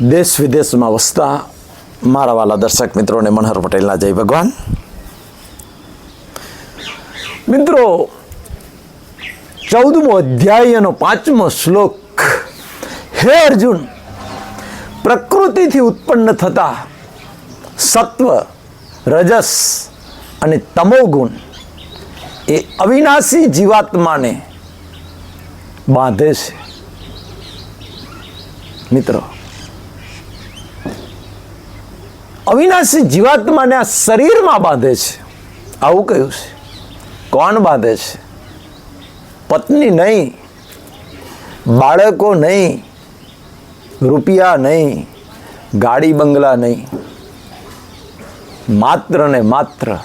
દેશ વિદેશમાં વસતા મારા વાલા દર્શક મિત્રોને મનહર પટેલના જય ભગવાન. મિત્રો, ચૌદમો અધ્યાયનો પાંચમો શ્લોક. હે અર્જુન, પ્રકૃતિથી ઉત્પન્ન થતા સત્વ, રજસ અને તમોગુણ એ અવિનાશી જીવાત્માને બાંધે છે. મિત્રો અવિનાશી જીવાત્માને આ શરીરમાં બાંધે છે. આવું કહ્યું છે. કોણ બાંધે છે? પત્ની નહીં, બાળકો નહીં, રૂપિયા નહીં, ગાડી બંગલા નહીં. માત્ર ને માત્ર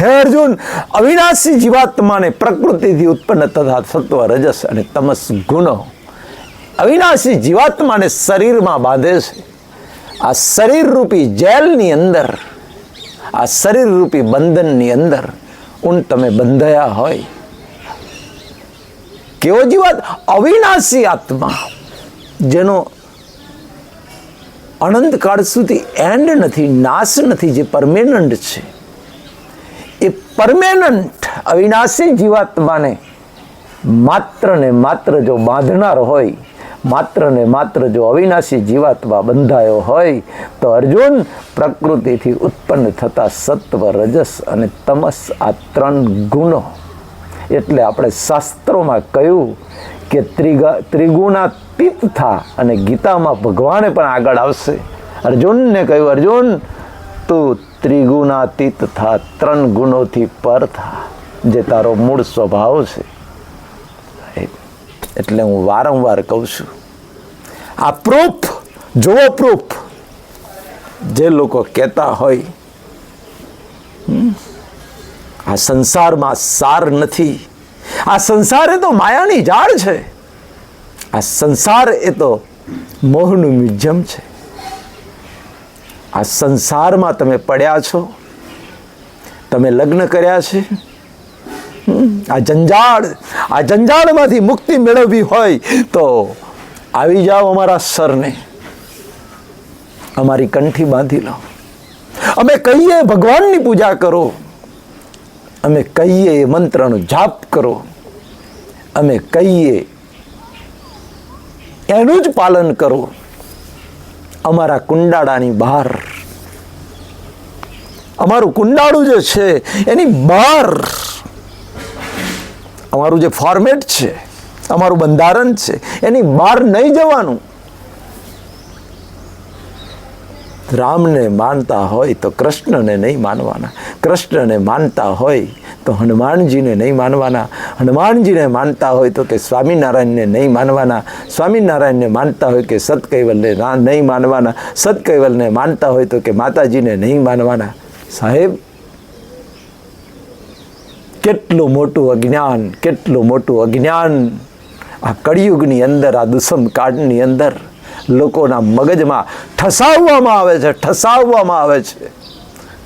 હે અર્જુન અવિનાશી જીવાત્માને પ્રકૃતિથી ઉત્પન્ન થતા સત્વ, રજસ અને તમસ ગુણો અવિનાશી જીવાત્માને શરીરમાં બાંધે છે. આ શરીર રૂપી જેલની અંદર, આ શરીર રૂપી બંધનની અંદર ઊન તમે બંધાયા હોય. કેવો જીવાત અવિનાશી આત્મા, જેનો અનંતકાળ સુધી એન્ડ નથી, નાશ નથી, જે પરમેનન્ટ છે. એ પરમેનન્ટ અવિનાશી જીવાત્માને માત્ર ને માત્ર જો બાંધનાર હોય માત્ર ને માત્ર જો અવિનાશી જીવાત્મા બંધાયો હોય, તો અર્જુન પ્રકૃતિથી ઉત્પન્ન થતા સત્વ, રજસ અને તમસ આ ત્રણ ગુણો. એટલે આપણે શાસ્ત્રોમાં કહ્યું કે ત્રિગા ત્રિગુણાતીત થા અને ગીતામાં ભગવાને પણ આગળ આવશે. અર્જુનને કહ્યું, અર્જુન, તું ત્રિગુણાતીત થા ત્રણ ગુણોથી પર થા, જે તારો મૂળ સ્વભાવ છે. એટલે હું વારંવાર કહું છું, આ પ્રૂફ જુઓ પ્રૂફ જે લોકો કહેતા હોય આ સંસારમાં સાર નથી. આ સંસાર એ તો માયાની જાળ છે. આ સંસાર એ તો મોહનું મ્યુઝિયમ છે. આ સંસારમાં તમે પડ્યા છો, તમે લગ્ન કર્યા છે આ જંજાળ, આ જંજાળમાંથી મુક્તિ મેળવવી હોય તો આવી જાઓ અમારા સરને. અમારી કંઠી બાંધી લો. અમે કહીએ ભગવાનની પૂજા કરો. અમે કહીએ એ મંત્રનો જાપ કરો. અમે કહીએ એનું જ પાલન કરો. અમારા કુંડાળાની બહાર. અમારું કુંડાળું જે છે, એની બહાર અમારું જે ફોર્મેટ છે, અમારું બંધારણ છે, એની બહાર નહીં જવાનું. રામને માનતા હોય તો કૃષ્ણને નહીં માનવાના. કૃષ્ણને માનતા હોય તો હનુમાનજીને નહીં માનવાના. હનુમાનજીને માનતા હોય તો કે સ્વામિનારાયણને નહીં માનવાના. સ્વામિનારાયણને માનતા હોય કે સતકૈવલને નહીં માનવાના. સતકૈવલને માનતા હોય તો કે માતાજીને નહીં માનવાના. સાહેબ કેટલું મોટું અજ્ઞાન, કેટલું મોટું અજ્ઞાન. આ કળિયુગની અંદર, આ દુષ્મ કાળની અંદર લોકોના મગજમાં ઠસાવવામાં આવે છે, ઠસાવવામાં આવે છે.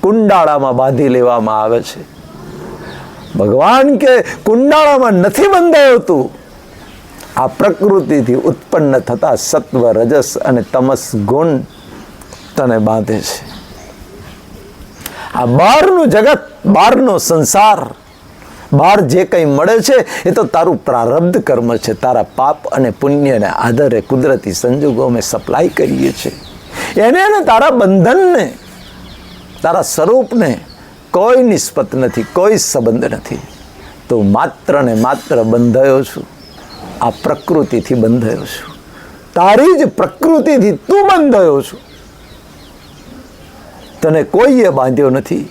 કુંડાળામાં બાંધી લેવામાં આવે છે. ભગવાન કે કુંડાળામાં નથી બંધાયું આ પ્રકૃતિથી ઉત્પન્ન થતા સત્વ, રજસ અને તમસ ગુણ તને બાંધે છે. આ બહારનું જગત બહારનો સંસાર બહાર જે કંઈ મળે છે, એ તો તારું પ્રારબ્ધ કર્મ છે. તારા પાપ અને પુણ્યને આધારે કુદરતી સંજોગો અમે સપ્લાય કરીએ છીએ. એને અને તારા બંધનને, તારા સ્વરૂપને કોઈ નિસ્પત નથી, કોઈ સંબંધ નથી. તો માત્ર ને માત્ર બંધાયો છું. આ પ્રકૃતિથી બંધાયો છું. તારી જ પ્રકૃતિથી તું બંધાયો છું. તને કોઈએ બાંધ્યો નથી.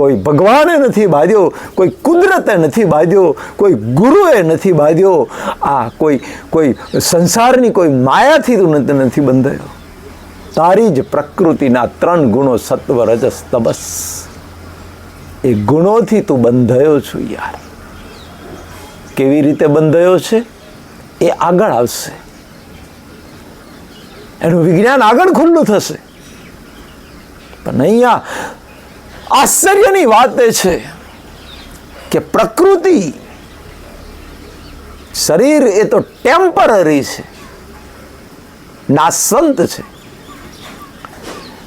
કોઈ ભગવાને નથી બાંધ્યો, કોઈ કુદરતે નથી બાંધ્યો, કોઈ ગુરુએ નથી બાંધ્યો, આ કોઈ કોઈ સંસારની કોઈ માયાથી તું નથી બંધાયો. તારી જ પ્રકૃતિના ત્રણ ગુણો સત્વ રજસ તબસ એ ગુણોથી તું બંધાયો છું યાર. કેવી રીતે બંધાયો છે? એ આગળ આવશે. એનું વિજ્ઞાન આગળ ખુલ્લું થશે. પણ અહીંયા આશ્ચર્યની વાત એ છે કે પ્રકૃતિ શરીર એ તો ટેમ્પરરી છે. નાસંત છે.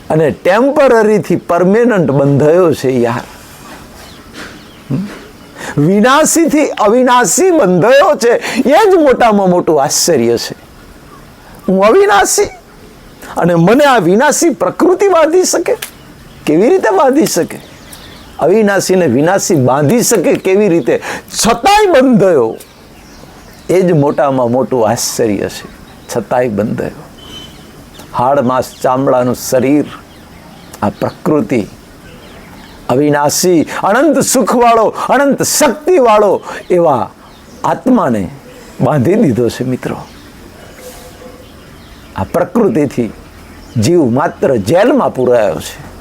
અને ટેમ્પરરીથી પરમેનન્ટ બંધાયો છે યાર. વિનાશીથી અવિનાશી બંધાયો છે. એ જ મોટામાં મોટું આશ્ચર્ય છે. હું અવિનાશી અને મને આ વિનાશી પ્રકૃતિ બાંધી શકે? કેવી રીતે બાંધી શકે? અવિનાશીને વિનાશી બાંધી શકે કેવી રીતે? છતાંય બંધાયો એ જ મોટામાં મોટું આશ્ચર્ય છે. છતાંય બંધાયો હાડ માંસ ચામડાનું શરીર, આ પ્રકૃતિ, અવિનાશી, અનંત સુખવાળો, અનંત શક્તિવાળો એવા આત્માને બાંધી દીધો છે મિત્રો. આ પ્રકૃતિથી જીવ માત્ર જેલમાં પુરાયો છે.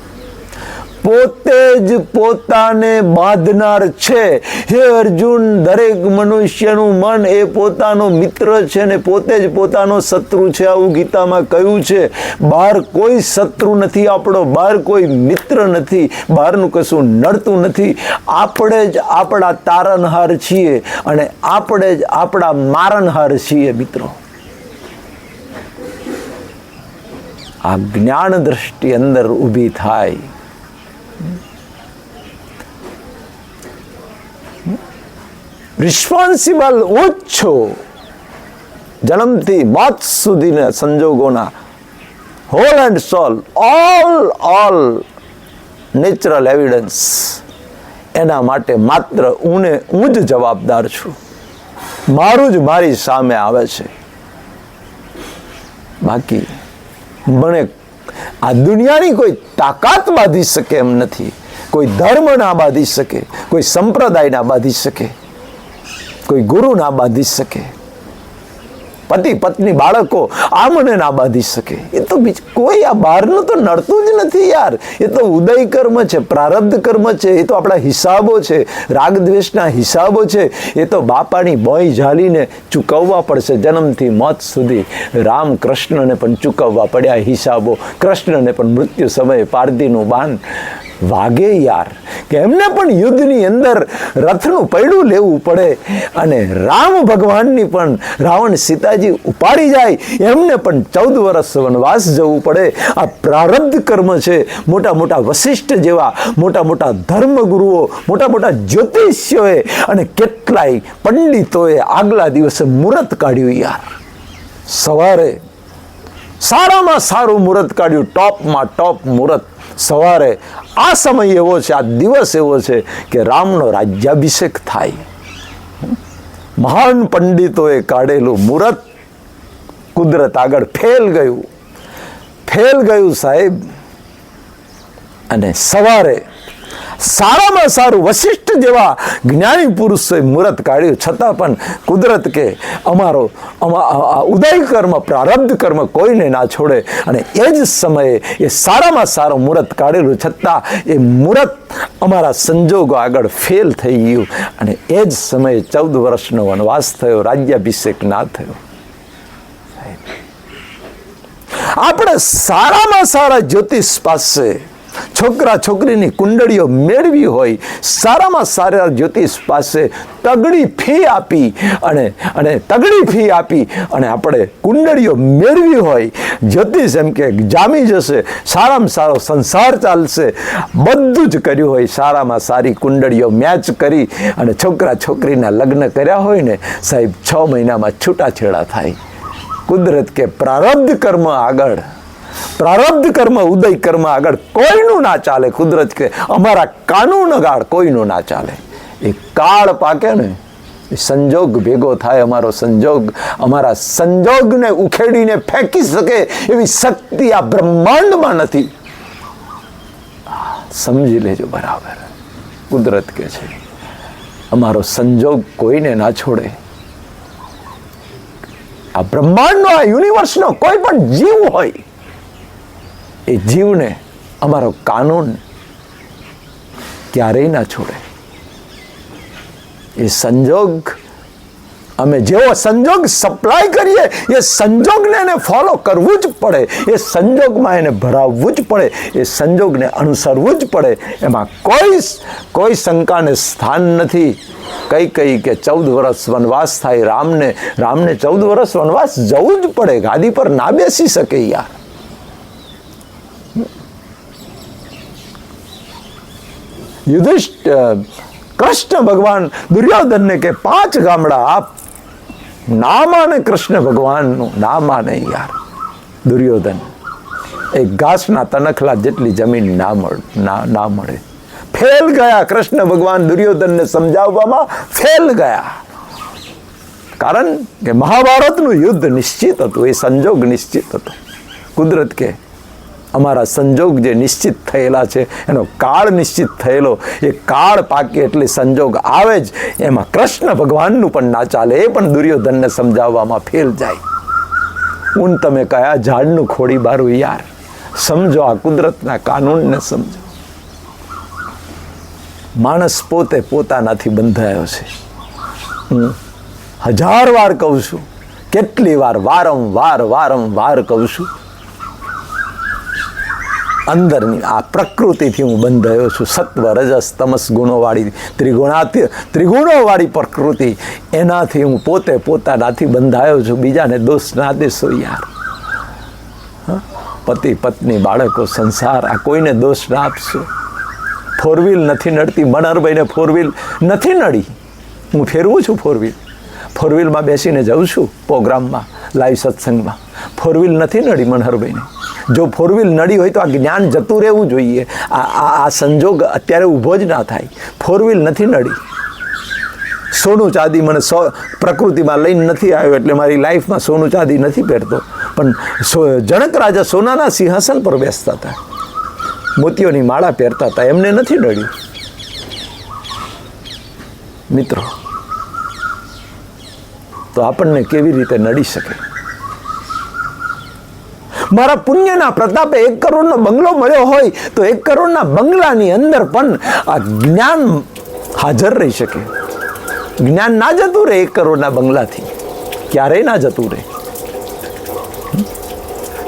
પોતે જ પોતાને બાંધનાર છે. હે અર્જુન, દરેક મનુષ્યનું મન એ પોતાનો મિત્ર છે ને પોતે જ પોતાનો શત્રુ છે. આવું ગીતામાં કહ્યું છે. બહાર કોઈ શત્રુ નથી, આપણો બહાર કોઈ મિત્ર નથી. બહારનું કશું નડતું નથી. આપણે જ આપણા તારણહાર છીએ અને આપણે જ આપણા મારણહાર છીએ મિત્રો. આ જ્ઞાન દ્રષ્ટિ અંદર ઊભી થાય. રિસ્પોન્સિબલ ઓછો જન્મથી મોત સુધીના સંજોગોના whole and sole all all natural evidence એના માટે માત્ર હું હું જ જવાબદાર છું. મારું જ મારી સામે આવે છે. બાકી મને આ દુનિયાની કોઈ તાકાત બાંધી શકે એમ નથી. કોઈ ધર્મ ના બાંધી શકે, કોઈ સંપ્રદાય ના બાંધી શકે, કોઈ ગુરુ ના બાંધી શકે. પતિ પત્ની બાળકો આ મને ના બાંધી શકે. એ તો કોઈ આ બહારનું તો નડતું જ નથી યાર. એ તો ઉદય કર્મ છે, પ્રારબ્ધ કર્મ છે, એ તો આપણા હિસાબો છે રાગ દ્વેષના હિસાબો છે, એ તો બાપાની બોય ઝાલીને ચૂકવવા પડશે. જન્મથી મોત સુધી રામ કૃષ્ણને પણ ચૂકવવા પડ્યા હિસાબો. કૃષ્ણને પણ મૃત્યુ સમયે પારધીનું બાન વાગે યાર. કે એમને પણ યુદ્ધની અંદર રથનું પૈડું લેવું પડે અને રામ ભગવાનની પણ રાવણ સીતાજી ઉપાડી જાય, એમને પણ ચૌદ વર્ષ વનવાસ જવું પડે. આ પ્રારબ્ધ કર્મ છે મોટા મોટા વશિષ્ઠ જેવા, મોટા મોટા ધર્મગુરુઓ, મોટા મોટા જ્યોતિષ્યોએ અને કેટલાય પંડિતોએ આગલા દિવસે મુહૂર્ત કાઢ્યું યાર. સવારે સારામાં સારું મુહૂર્ત કાઢ્યું, ટોપમાં ટોપ મુહૂર્ત. સવારે આ સમય એવો છે, આ દિવસ એવો છે કે રામનો રાજ્યાભિષેક થાય. મહાન પંડિતોએ કાઢેલું મુહૂર્ત કુદરત આગળ ફેલ ગયું. ફેલ ગયું સાહેબ. અને સવારે સારામાં સારું વશિષ્ઠ જેવા જ્ઞાની પુરુષોએ મુહૂર્ત કાઢ્યું. છતાં પણ કુદરત કે અમારો ઉદય કર્મ, પ્રારબ્ધ કર્મ કોઈને ના છોડે. અને એ જ સમયે એ સારામાં સારું મુહૂર્ત કાઢેલું. છતાં એ મુહૂર્ત અમારા સંજોગો આગળ ફેલ થઈ ગયું. અને એ જ સમયે ચૌદ વર્ષનો વનવાસ થયો. રાજ્યાભિષેક ના થયો. આપણે સારામાં સારા જ્યોતિષ પાસે છોકરા છોકરીની કુંડળીઓ મેળવી હોય, સારામાં સારા જ્યોતિષ પાસે તગડી ફી આપી અને અને તગડી ફી આપી અને આપણે કુંડળીઓ મેળવી હોય, જ્યોતિષ એમ કે જામી જશે, સારામાં સારો સંસાર ચાલશે. બધું જ કર્યું હોય, સારામાં સારી કુંડળીઓ મેચ કરી અને છોકરા છોકરીના લગ્ન કર્યા હોય ને, સાહેબ, છ મહિનામાં છૂટાછેડા થાય. કુદરત કે પ્રારબ્ધ કર્મ આગળ. પ્રારબ્ધ કર્મ, ઉદય કર્મ આગળ કોઈનું ના ચાલે, કુદરત કે અમારા કાનૂન આગળ કોઈનું ના ચાલે. એ કાળ પાકે ને સંજોગ ભેગો થાય અમારો સંજોગ, અમારા સંજોગને ઉખેડીને ફેંકી શકે એવી શક્તિ આ બ્રહ્માંડમાં નથી. સમજી લેજો બરાબર. કુદરત કે છે, અમારો સંજોગ કોઈને ના છોડે. આ બ્રહ્માંડનો, આ યુનિવર્સનો કોઈ પણ જીવ હોય એ જીવને અમારો કાનૂન ક્યારેય ના છોડે. એ સંજોગ, અમે જેવો સંજોગ સપ્લાય કરીએ, એ સંજોગને એને ફોલો કરવું જ પડે. એ સંજોગમાં એને ભરાવવું જ પડે. એ સંજોગને અનુસરવું જ પડે. એમાં કોઈ કોઈ શંકાને સ્થાન નથી. કઈ કઈ કે ચૌદ વર્ષ વનવાસ થાય, રામને રામને ચૌદ વર્ષ વનવાસ જવું જ પડે. ગાદી પર ના બેસી શકે યાર. યુધિષ્ઠ કૃષ્ણ ભગવાન દુર્યોધનને કે પાંચ ગામડા આપ નામાને કૃષ્ણ ભગવાનનું ના નહીં યાર. દુર્યોધન, એક ઘાસના તનખલા જેટલી જમીન ના મળ ના મળે. ફેલ ગયા કૃષ્ણ ભગવાન દુર્યોધનને સમજાવવામાં ફેલ ગયા. કારણ કે મહાભારતનું યુદ્ધ નિશ્ચિત હતું, એ સંજોગ નિશ્ચિત હતો. કુદરત કે અમારા સંજોગ જે નિશ્ચિત થયેલા છે, એનો કાળ નિશ્ચિત થયેલો, એ કાળ પાકે એટલે સંજોગ આવે જ, એમાં કૃષ્ણ ભગવાનનું પણ ના ચાલે, એ પણ દુર્યોધનને સમજાવવામાં ફેલ જાય. ઊન તમે કયા ઝાડનું ખોડી બારું યાર? સમજો આ કુદરતના કાનૂનને સમજો. માણસ પોતે પોતાનાથી બંધાયો છે. હું હજાર વાર કહું છું, કેટલી વાર વારંવાર વારંવાર કહું છું અંદરની આ પ્રકૃતિથી હું બંધાયો છું. સત્વ, રજસ, તમસ, ગુણોવાળી ત્રિગુણાતી ત્રિગુણોવાળી પ્રકૃતિ. એનાથી હું પોતે પોતાનાથી બંધાયો છું. બીજાને દોષ ના દેશો યાર? પતિ, પત્ની, બાળકો, સંસાર, આ કોઈને દોષ ના આપશો? ફોર વ્હીલ નથી નડતી. મનહરભાઈને ફોર વ્હીલ નથી નડી. હું ફેરવું છું ફોર વ્હીલ ફોર વ્હીલમાં બેસીને જાઉં છું પ્રોગ્રામમાં, લાઈવ સત્સંગમાં. ફોર વ્હીલ નથી નડી મનહરભાઈને જો ફોર વ્હીલ નડી હોય તો આ જ્ઞાન જતું રહેવું જોઈએ. આ આ સંજોગ અત્યારે ઊભો જ ના થાય. ફોર વ્હીલ નથી નડી. સોનું ચાંદી મને સો પ્રકૃતિમાં લઈને નથી આવ્યો એટલે મારી લાઈફમાં સોનું ચાંદી નથી પહેરતો. પણ સો જનક રાજા સોનાના સિંહાસન પર બેસતા હતા. મોતીઓની માળા પહેરતા હતા. એમને નથી નડ્યું. મિત્રો, તો આપણને કેવી રીતે નડી શકે? મારા પુણ્યના પ્રતાપે એક કરોડનો બંગલો મળ્યો હોય તો એક કરોડના બંગલાની અંદર પણ આ જ્ઞાન હાજર રહી શકે. જ્ઞાન ના જતું રહે એક કરોડના બંગલાથી. ક્યારેય ના જતું રહે.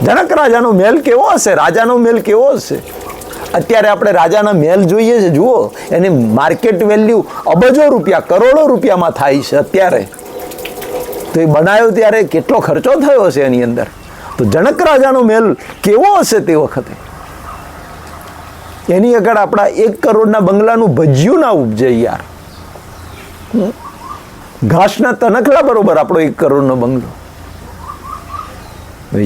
જનક રાજાનો મહેલ કેવો હશે? રાજાનો મહેલ કેવો હશે? અત્યારે આપણે રાજાના મહેલ જોઈએ છે. જુઓ, એની માર્કેટ વેલ્યુ અબજો રૂપિયા, કરોડો રૂપિયામાં થાય છે અત્યારે. તો એ બનાવ્યો ત્યારે કેટલો ખર્ચો થયો હશે એની અંદર? તો જનક રાજાનો મહેલ કેવો હશે તે વખતે? એની આગળ આપણા એક કરોડના બંગલાનું ભજ્યું ના ઉપજે યાર. ઘાસના તનખલા બરોબર આપણો એક કરોડનો બંગલો.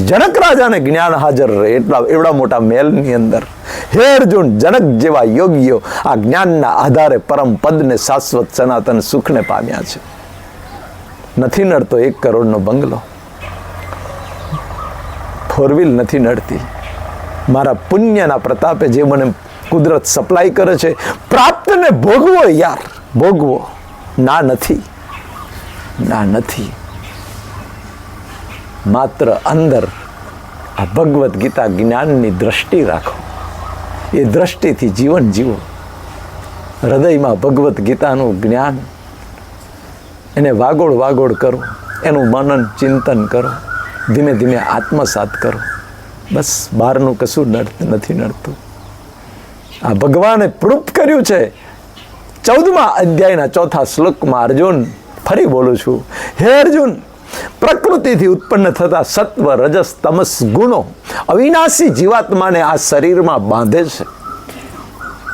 જનક રાજાને જ્ઞાન હાજર રહે એટલા એવડા મોટા મહેલની અંદર. હે અર્જુન જનક જેવા યોગીઓ આ જ્ઞાનના આધારે પરમ પદને શાશ્વત સનાતન સુખને પામ્યા છે. નથી નડતો એક કરોડનો બંગલો. ફોર નથી નડતી. મારા પુણ્યના પ્રતાપે જે મને કુદરત સપ્લાય કરે છે, પ્રાપ્તને ભોગવો યાર. ભોગવો. ના નથી. ના નથી. માત્ર અંદર આ ભગવદ્ ગીતા જ્ઞાનની દ્રષ્ટિ રાખો. એ દ્રષ્ટિથી જીવન જીવો. હૃદયમાં ભગવદ્ ગીતાનું જ્ઞાન. એને વાગોળ વાગોળ કરો. એનું મનન ચિંતન કરો. ધીમે ધીમે આત્મસાત કરો. બસ બહારનું કશું નડ, નથી નડતું. આ ભગવાને પ્રૂફ કર્યું છે. ચૌદમા અધ્યાયના ચોથા શ્લોકમાં અર્જુન ફરી બોલું છું. હે અર્જુન, પ્રકૃતિથી ઉત્પન્ન થતા સત્વ, રજસ, તમસ ગુણો અવિનાશી જીવાત્માને આ શરીરમાં બાંધે છે.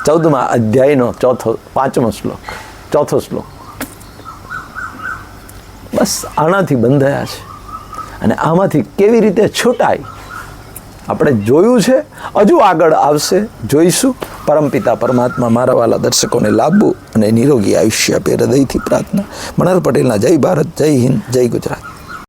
ચૌદમા અધ્યાયનો ચોથો, પાંચમો શ્લોક, ચોથો શ્લોક. બસ આનાથી બંધાયા છે. અને આમાંથી કેવી રીતે છૂટાય? આપણે જોયું છે, હજુ આગળ આવશે, જોઈશું. પરમપિતા પરમાત્મા મારા વાલા દર્શકોને લાભવું અને નિરોગી આયુષ્ય આપે હૃદયથી પ્રાર્થના. મનહર પટેલના જય ભારત, જય હિન્દ, જય ગુજરાત.